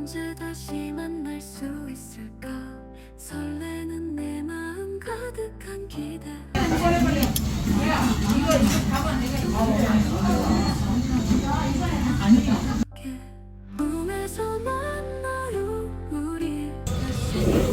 언제 다시 만날 수 있을까? 설레는 내 마음 가득한 기대. 꿈에서 만나요 우리. 다시.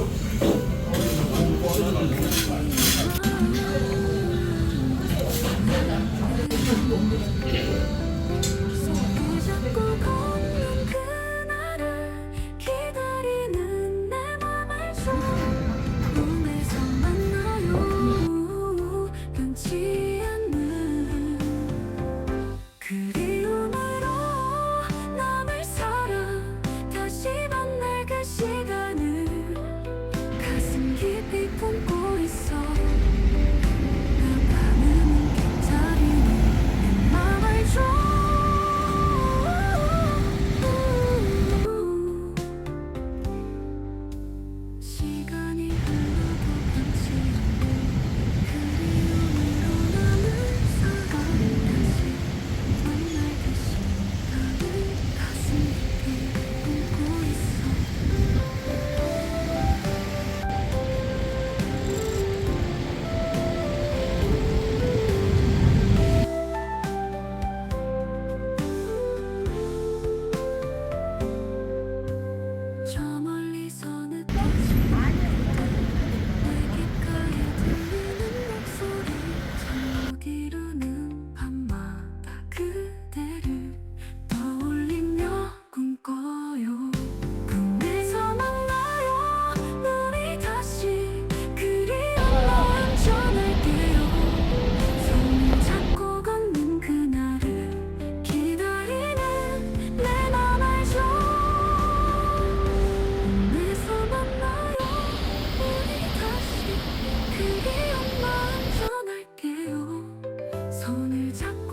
손을 잡고